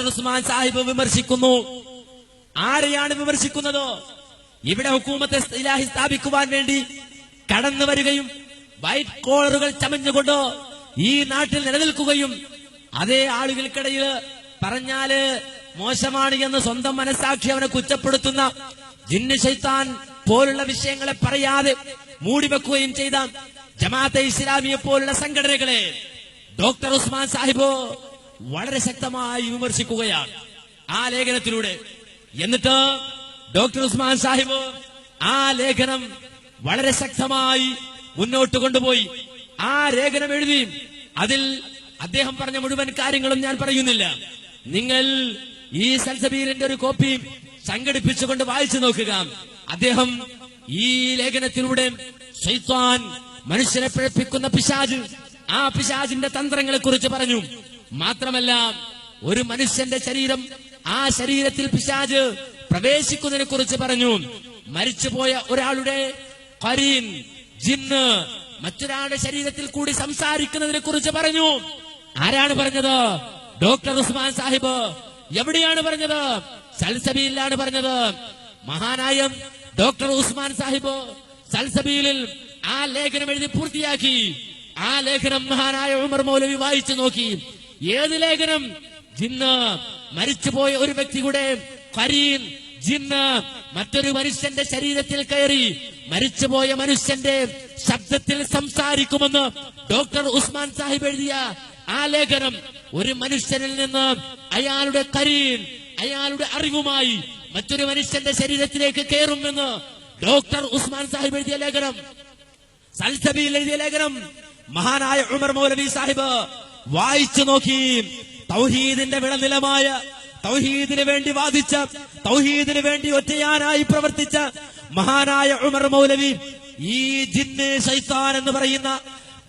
ഉസ്മാൻ സാഹിബ് വിമർശിക്കുന്നു. ആരെയാണ് വിമർശിക്കുന്നത്? ഇവിടെ ഹുക്കൂമത്തെ ഇലാഹി സ്ഥാപിക്കുവാൻ വേണ്ടി കടന്നു വരികയും വൈറ്റ് കോളറുകൾ ചമഞ്ഞുകൊണ്ട് ഈ നാട്ടിൽ നിലനിൽക്കുകയും അതേ ആളുകൾക്കിടയിൽ പറഞ്ഞാൽ മോശമാണ് എന്ന് സ്വന്തം മനസ്സാക്ഷി അവനെ കുറ്റപ്പെടുത്തുന്ന ജിന്ന് ശൈത്താൻ പോലുള്ള വിഷയങ്ങളെ പറയാതെ മൂടിവെക്കുകയും ചെയ്ത ജമാഅത്തെ ഇസ്ലാമിയെ പോലുള്ള സംഘടനകളെ ഡോക്ടർ ഉസ്മാൻ സാഹിബ് വളരെ ശക്തമായി വിമർശിക്കുകയാണ് ആ ലേഖനത്തിലൂടെ. എന്നിട്ട് ഡോക്ടർ ഉസ്മാൻ സാഹിബ് ആ ലേഖനം വളരെ ശക്തമായി മുന്നോട്ട് കൊണ്ടുപോയി. ആ ലേഖനം എഴുതി അതിൽ അദ്ദേഹം പറഞ്ഞ മുഴുവൻ കാര്യങ്ങളും ഞാൻ പറയുന്നില്ല. നിങ്ങൾ ഈ സൽസബീലിന്റെ ഒരു കോപ്പി സംഘടിപ്പിച്ചുകൊണ്ട് വായിച്ചു നോക്കുക. അദ്ദേഹം ഈ ലേഖനത്തിലൂടെ ശൈത്താൻ മനുഷ്യനെ പിഴപ്പിക്കുന്ന പിശാജ് ആ പിശാജിന്റെ തന്ത്രങ്ങളെ കുറിച്ച് പറഞ്ഞു. മാത്രമല്ല ഒരു മനുഷ്യന്റെ ശരീരം ആ ശരീരത്തിൽ പിശാജ് പ്രവേശിക്കുന്നതിനെ കുറിച്ച് പറഞ്ഞു. മരിച്ചുപോയ ഒരാളുടെ കരീൻ ജിന്ന് മറ്റൊരാളുടെ ശരീരത്തിൽ കൂടി സംസാരിക്കുന്നതിനെ കുറിച്ച് പറഞ്ഞു. ആരാണ് പറഞ്ഞത്? ഡോക്ടർ ഉസ്മാൻ സാഹിബ്. എവിടെയാണ് പറഞ്ഞത്? സൽസബിയിലാണ് പറഞ്ഞത്. മഹാനായ ഡോക്ടർ ഉസ്മാൻ സാഹിബ് സൽസബീലിൽ ആ ലേഖനം എഴുതി പൂർത്തിയാക്കി. ആ ലേഖനം മഹാനായ ഉമർ മൗലവി വായിച്ചു നോക്കി. ഏത് ലേഖനം? ജിന്ന്. മരിച്ചുപോയ ഒരു വ്യക്തിയുടെ കരീൻ ജിന്ന്. മറ്റൊരു മനുഷ്യന്റെ ശരീരത്തിൽ കയറി മരിച്ചുപോയ മനുഷ്യന്റെ ശബ്ദത്തിൽ സംസാരിക്കുമെന്ന് ഡോക്ടർ ഉസ്മാൻ സാഹിബ് എഴുതിയ ആ ലേഖനം ഒരു മനുഷ്യനിൽ നിന്ന് അയാളുടെ കരീൻ അയാളുടെ അറിവുമായി മറ്റൊരു മനുഷ്യന്റെ ശരീരത്തിലേക്ക് കയറുമെന്ന് ഡോക്ടർ ഉസ്മാൻ സാഹിബ് എഴുതിയ ലേഖനം. സൽസബിയിൽ എഴുതിയ ലേഖനം. മഹാനായ ഉമർ മൗലവി സാഹിബ് വായിച്ചു നോക്കി. തൗഹീദിന്റെ വിളനിലമായ തൗഹീദിന് വേണ്ടി വാദിച്ച തൗഹീദിന് വേണ്ടി ഒറ്റയാനായി പ്രവർത്തിച്ച മഹാനായ ഉമർ മൗലവി ഈ ജിന്ന് ശൈത്താൻ എന്ന് പറയുന്ന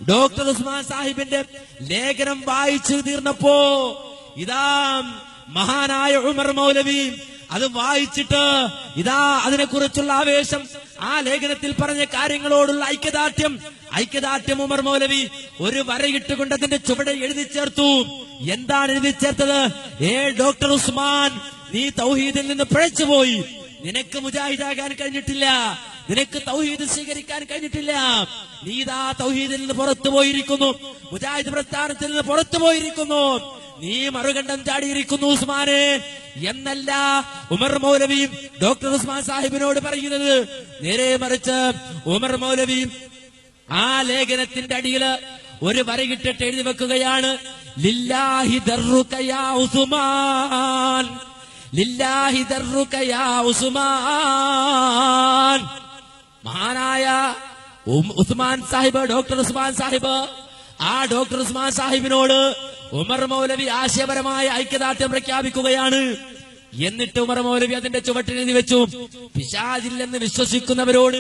ഡോക്ടർ ഉസ്മാൻ സാഹിബിന്റെ ലേഖനം വായിച്ചു തീർന്നപ്പോ ഇതാ മഹാനായ ഉമർ മൗലവി അത് വായിച്ചിട്ട് ഇതാ അതിനെക്കുറിച്ചുള്ള ആവേശം ആ ലേഖനത്തിൽ പറഞ്ഞ കാര്യങ്ങളോടുള്ള ഐക്യദാർഢ്യം. ഐക്യദാർഢ്യം ഉമർ മൗലവി ഒരു വരയിട്ടുകൊണ്ട് അതിന്റെ ചുവടെ എഴുതി ചേർത്തു. എന്താണ് എഴുതി ചേർത്തത്? ഏ ഡോക്ടർ ഉസ്മാൻ നീ തൗഹീദിൽ നിന്ന് പിഴച്ചുപോയി നിനക്ക് മുജാഹിദാകാൻ കഴിഞ്ഞിട്ടില്ല. നിനക്ക് തൗഹീദ് സ്വീകരിക്കാൻ കഴിഞ്ഞിട്ടില്ല. നീ ഇതാ തൗഹീദിൽ നിന്ന് പുറത്തു പോയിരിക്കുന്നു. മുജാഹിദ് പ്രസ്ഥാനത്തിൽ നിന്ന് പുറത്തു പോയിരിക്കുന്നു. നീ മറുകണ്ഠം ചാടിയിരിക്കുന്നു ഉസ്മാനെ. എന്നല്ല ഉമർ മൗലവിയും ഡോക്ടർ ഉസ്മാൻ സാഹിബിനോട് പറയുന്നത്. നേരെ മറിച്ച് ഉമർ മൗലവിയും ആ ലേഖനത്തിന്റെ അടിയിൽ ഒരു വരകിട്ടിട്ട് എഴുതി വെക്കുകയാണ്. ലില്ലാഹി ലില്ലാഹി മഹാനായ ഉസ്മാൻ സാഹിബ് ഡോക്ടർ ഉസ്മാൻ സാഹിബ് ആ ഡോക്ടർ ഉസ്മാൻ സാഹിബിനോട് ഉമർ മൗലവി ആശയപരമായ ഐക്യദാർഢ്യം പ്രഖ്യാപിക്കുകയാണ്. എന്നിട്ട് ഉമർ മൗലവി അതിന്റെ ചുവട്ടിനെഴുതി വെച്ചു. പിശാചില്ലെന്ന് വിശ്വസിക്കുന്നവരോട്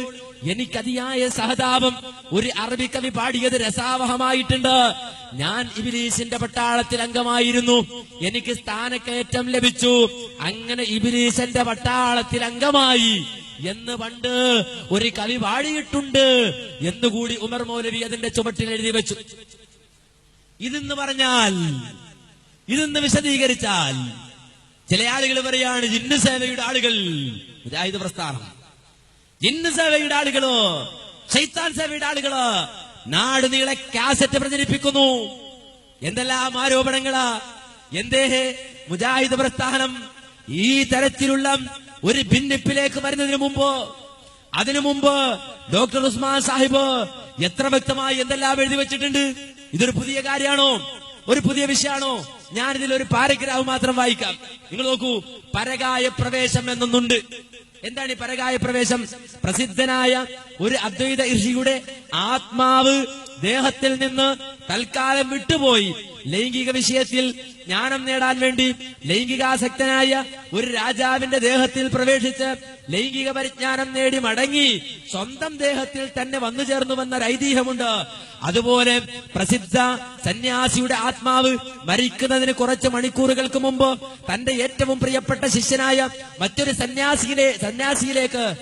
എനിക്കതിയായ സഹതാപം ഒരു അറബി കവി പാടിയത് രസാവഹമായിട്ടുണ്ട്. ഞാൻ ഇബിലീസിന്റെ പട്ടാളത്തിൽ അംഗമായിരുന്നു. എനിക്ക് സ്ഥാനക്കയറ്റം ലഭിച്ചു. അങ്ങനെ ഇബിലീസിന്റെ പട്ടാളത്തിൽ അംഗമായി. എന്ന് പണ്ട് ഒരു കവി പാടിയിട്ടുണ്ട് എന്നുകൂടി ഉമർ മൗലവി അതിന്റെ ചുമട്ടിൽ എഴുതി വെച്ചു. ഇതെന്ന് പറഞ്ഞാൽ ഇതെന്ന് വിശദീകരിച്ചാൽ ചില ആളുകൾ പറയാണ് ജിന്ന് സേവയുടെ ആളുകൾ. മുജാഹിദ് പ്രസ്ഥാനം. ജിന്ന് സേവയുടെ ആളുകളോ ശൈത്താൻ സേവയുടെ ആളുകളോ നാട് നീളെ കാസറ്റ് പ്രചരിപ്പിക്കുന്നു. എന്തെല്ലാം ആരോപണങ്ങളാ? എന്തേ? മുജാഹിദ് പ്രസ്ഥാനം ഈ തരത്തിലുള്ള ഒരു ഭിന്നിപ്പിലേക്ക് വരുന്നതിന് മുമ്പ് അതിനു മുമ്പ് ഡോക്ടർ ഉസ്മാൻ സാഹിബ് എത്ര വ്യക്തമായി എന്തെല്ലാം എഴുതി വെച്ചിട്ടുണ്ട്? ഇതൊരു പുതിയ കാര്യമാണോ? ഒരു പുതിയ വിഷയമാണോ? ഞാൻ ഇതിൽ ഒരു പാരഗ്രാഫ് മാത്രം വായിക്കാം. നിങ്ങൾ നോക്കൂ പരകായ പ്രവേശം എന്നൊന്നുണ്ട്. എന്താണ് ഈ പരകായ പ്രവേശം? പ്രസിദ്ധനായ ഒരു അദ്വൈത ഋഷിയുടെ ആത്മാവ് ദേഹത്തിൽ നിന്ന് തൽക്കാലം വിട്ടുപോയി. ലൈംഗിക വിഷയത്തിൽ ജ്ഞാനം നേടാൻ വേണ്ടി ലൈംഗികാസക്തനായ ഒരു രാജാവിന്റെ ദേഹത്തിൽ പ്രവേശിച്ച് ലൈംഗിക പരിജ്ഞാനം നേടി മടങ്ങി സ്വന്തം ദേഹത്തിൽ തന്നെ വന്നു ചേർന്നുവെന്ന ഐതിഹ്യമുണ്ട്. അതുപോലെ പ്രസിദ്ധ സന്യാസിയുടെ ആത്മാവ് മരിക്കുന്നതിന് കുറച്ച് മണിക്കൂറുകൾക്ക് മുമ്പ് തന്റെ ഏറ്റവും പ്രിയപ്പെട്ട ശിഷ്യനായ മറ്റൊരു സന്യാസിയിലെ സന്യാസിയിലേക്ക്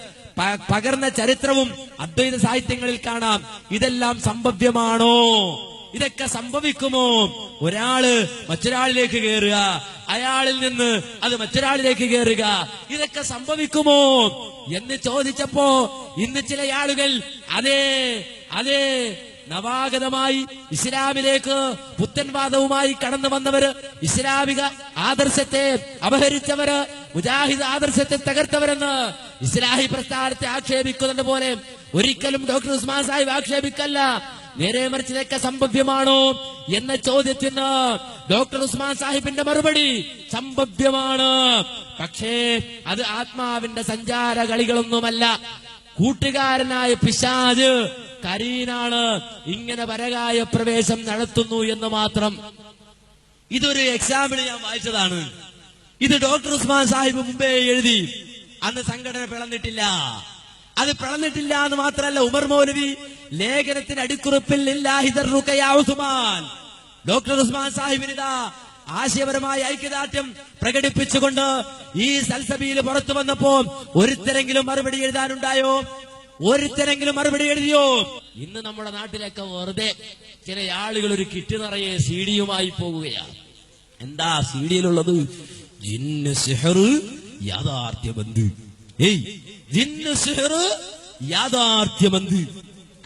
പകർന്ന ചരിത്രവും അദ്വൈത സാഹിത്യങ്ങളിൽ കാണാം. ഇതെല്ലാം സംഭവ്യമാണോ? ഇതൊക്കെ സംഭവിക്കുമോ? ഒരാൾ മറ്റൊരാളിലേക്ക് കയറുക അയാളിൽ നിന്ന് അത് മറ്റൊരാളിലേക്ക് കയറുക ഇതൊക്കെ സംഭവിക്കുമോ? എന്ന് ചോദിച്ചപ്പോ ഇന്ന് ചില ആളുകൾ അതെ അതെ നവാഗതമായി ഇസ്ലാമിലേക്ക് പുത്തൻവാദവുമായി കടന്നു വന്നവര് ഇസ്ലാമിക ആദർശത്തെ അപഹരിച്ചവര് മുജാഹിദ് ആദർശത്തെ തകർത്തവരെന്ന് ഇസ്ലാഹി പ്രസ്ഥാനത്തെ ആക്ഷേപിക്കുന്നത് പോലെ ഒരിക്കലും ഡോക്ടർ ഉസ്മാൻ സാഹിബ് ആക്ഷേപിക്കല്ല. നേരെ മറിച്ച് ഇതൊക്കെ സംഭവ്യമാണോ എന്ന ചോദ്യത്തിന് ഡോക്ടർ ഉസ്മാൻ സാഹിബിന്റെ മറുപടി സംഭവ്യമാണ്. പക്ഷേ അത് ആത്മാവിന്റെ സഞ്ചാര കളികളൊന്നുമല്ല കൂട്ടുകാരനായ പിശാജ് കരീനാണ് ഇങ്ങനെ പരകായ പ്രവേശം നടത്തുന്നു എന്ന് മാത്രം. ഇതൊരു എക്സാമ്പിൾ ഞാൻ വായിച്ചതാണ്. ഇത് ഡോക്ടർ ഉസ്മാൻ സാഹിബ് മുമ്പേ എഴുതി. അന്ന് സംഘടന പിളന്നിട്ടില്ല അത് പിളന്നിട്ടില്ല എന്ന് മാത്രമല്ല ഉമർ മൗലവി ലേഖനത്തിന് അടിക്കുറിപ്പിൽ ഉസ്മാൻ. ഡോക്ടർ ഉസ്മാൻ സാഹിബിനിതാ ആശയപരമായ ഐക്യദാർഢ്യം പ്രകടിപ്പിച്ചുകൊണ്ട് ഈ സൽസബിയിൽ പുറത്തു വന്നപ്പോ ഒരുത്തരെങ്കിലും മറുപടി എഴുതാനുണ്ടായോ? ഒരുത്തരെങ്കിലും മറുപടി എഴുതിയോ? ഇന്ന് നമ്മുടെ നാട്ടിലൊക്കെ വെറുതെ ചില ആളുകൾ ഒരു കിറ്റ് നിറയെ സി ഡിയുമായി പോകുകയാണ്. എന്താ സി ഡിയിലുള്ളത് സിഹർ യാഥാർത്ഥ്യബന്ധ്. ഏയ് യാഥാർത്ഥ്യബന്ധ്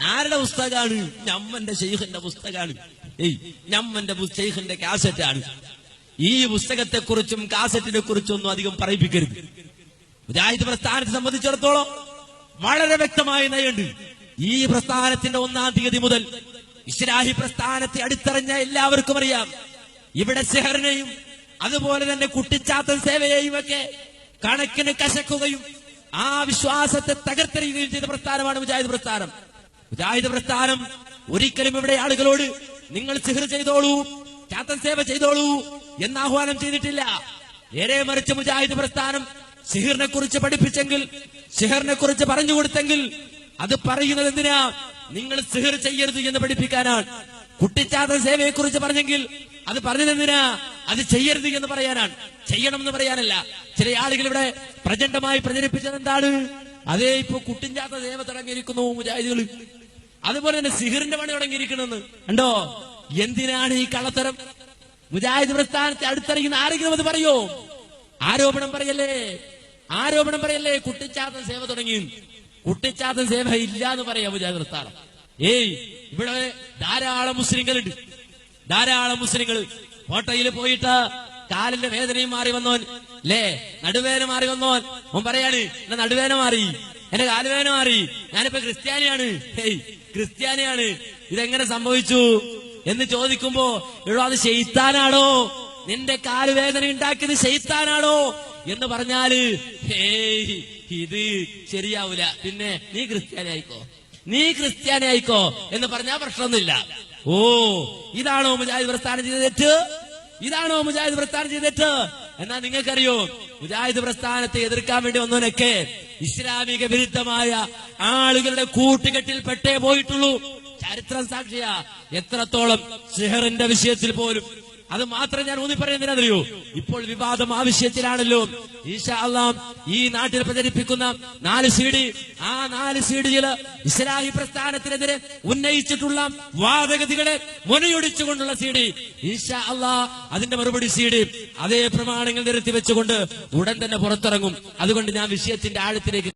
ആരുടെ പുസ്തകമാണ് ഞമ്മന്റെ ഷെയ്ഖിന്റെ പുസ്തകമാണ് ഏയ് ഞമ്മന്റെ ഷെയ്ഖിന്റെ കാസറ്റാണ്. ഈ പുസ്തകത്തെ കുറിച്ചും കാസറ്റിനെ കുറിച്ചും ഒന്നും അധികം പറയിപ്പിക്കരുത്. മുജാഹിദ് പ്രസ്ഥാനത്തെ സംബന്ധിച്ചിടത്തോളം വളരെ വ്യക്തമായ നയുണ്ട് ഈ പ്രസ്ഥാനത്തിന്റെ ഒന്നാം തീയതി മുതൽ ഇസ്ലാഹി പ്രസ്ഥാനത്തെ അടുത്തറിഞ്ഞ എല്ലാവർക്കും അറിയാം. ഇവിടെ സെഹറിനെയും അതുപോലെ തന്നെ കുട്ടിച്ചാത്തൻ സേവയെയും ഒക്കെ കണക്കിന് കശക്കുകയും ആ വിശ്വാസത്തെ തകർത്തെറിയുകയും ചെയ്ത പ്രസ്ഥാനമാണ് മുജാഹിദ് പ്രസ്ഥാനം. മുജാഹിദ് പ്രസ്ഥാനം ഒരിക്കലും ഇവിടെ ആളുകളോട് നിങ്ങൾ സിഹർ ചെയ്തോളൂ ചാത്തൻ സേവ ചെയ്തോളൂ എന്ന് ആഹ്വാനം ചെയ്തിട്ടില്ല. ഏറെ മറിച്ച് മുജാഹിദ് പ്രസ്ഥാനം സിഹിറിനെ കുറിച്ച് പഠിപ്പിച്ചെങ്കിൽ സിഹറിനെ കുറിച്ച് പറഞ്ഞു കൊടുത്തെങ്കിൽ അത് പറയുന്നത് എന്തിനാ? നിങ്ങൾ സിഹിർ ചെയ്യരുത് എന്ന് പഠിപ്പിക്കാനാണ്. കുട്ടിച്ചാത്ത സേവയെ കുറിച്ച് പറഞ്ഞെങ്കിൽ അത് പറഞ്ഞത് എന്തിനാ അത് ചെയ്യരുത് എന്ന് പറയാനാണ്. ചെയ്യണം എന്ന് പറയാനല്ല. ചില ആളുകൾ ഇവിടെ പ്രചണ്ഡമായി പ്രചരിപ്പിച്ചത് എന്താണ്? അതേ ഇപ്പൊ കുട്ടിഞ്ചാത്ത സേവ തുടങ്ങിയിരിക്കുന്നു മുജാഹിദുകൾ. അതുപോലെ തന്നെ സിഹിറിന്റെ പണി തുടങ്ങിയിരിക്കണെന്ന് ഉണ്ടോ എന്തിനാണ് ഈ കള്ളത്തരം? മുജാഹിദ് പ്രസ്ഥാനത്തെ അടുത്തറിയുന്ന ആരെങ്കിലും അത് പറയോ? ആരോപണം പറയല്ലേ? ആരോപണം പറയല്ലേ? കുട്ടിച്ചാത്ത സേവ തുടങ്ങി. കുട്ടിച്ചാത്ത സേവ ഇല്ല എന്ന് പറയാം മുജാഹിദ് പ്രസ്ഥാനം. ഏയ് ഇവിടെ ധാരാളം മുസ്ലിങ്ങളുണ്ട്. ധാരാളം മുസ്ലിങ്ങൾ. കോട്ടയിൽ പോയിട്ട് കാലിന്റെ വേദനയും മാറി വന്നോൻ. ലേ നടുവേദന മാറി വന്നോൻ. ഓൻ പറയാണ് എന്റെ നടുവേദന മാറി. എന്റെ കാലുവേദന മാറി. ഞാനിപ്പോ ക്രിസ്ത്യാനിയാണ്. ഹേയ് ക്രിസ്ത്യാനിയാണ്. ഇതെങ്ങനെ സംഭവിച്ചു? എന്ന് ചോദിക്കുമ്പോ എടോ അത് ശൈത്താനാണോ? നിന്റെ കാലുവേദന ഉണ്ടാക്കിയത് ശൈത്താനാണോ? എന്ന് പറഞ്ഞാൽ ഹേയ് ഇത് ശരിയാവൂല. പിന്നെ നീ ക്രിസ്ത്യാനി ആയിക്കോ നീ ക്രിസ്ത്യാനി ആയിക്കോ എന്ന് പറഞ്ഞാ പ്രശ്നമൊന്നുമില്ല. ഓ ഇതാണോ മുജാഹിദ് പ്രസ്ഥാനം ചെയ്ത തെറ്റ്? ഇതാണോ മുജാഹിദ് പ്രസ്ഥാനം ചെയ്ത തെറ്റ്? എന്നാ നിങ്ങൾക്കറിയോ മുജാഹിദ് പ്രസ്ഥാനത്തെ എതിർക്കാൻ വേണ്ടി വന്നവനൊക്കെ ഇസ്ലാമിക വിരുദ്ധമായ ആളുകളുടെ കൂട്ടുകെട്ടിൽ പെട്ടേ പോയിട്ടുള്ളൂ. ചരിത്രം സാക്ഷിയ. എത്രത്തോളം സിഹറിന്റെ വിഷയത്തിൽ പോലും അത് മാത്രം ഞാൻ ഊന്നി പറയുന്നതിനറിയോ ഇപ്പോൾ വിവാദം ആവശ്യത്തിലാണല്ലോ. ഈശാല്ലാം ഈശാ ഈ നാട്ടിൽ പ്രചരിപ്പിക്കുന്ന നാല് സി ഡി ആ നാല് സി ഡിയിൽ ഇസ്ലാഹി പ്രസ്ഥാനത്തിനെതിരെ ഉന്നയിച്ചിട്ടുള്ള വാദഗതികളെ മുനയൊടിച്ചുകൊണ്ടുള്ള സി ഡി ഈശാ അള്ളാ അതിന്റെ മറുപടി സി ഡി അതേ പ്രമാണങ്ങൾ നിരത്തി വെച്ചുകൊണ്ട് ഉടൻ തന്നെ പുറത്തിറങ്ങും. അതുകൊണ്ട് ഞാൻ വിഷയത്തിന്റെ ആഴത്തിലേക്ക്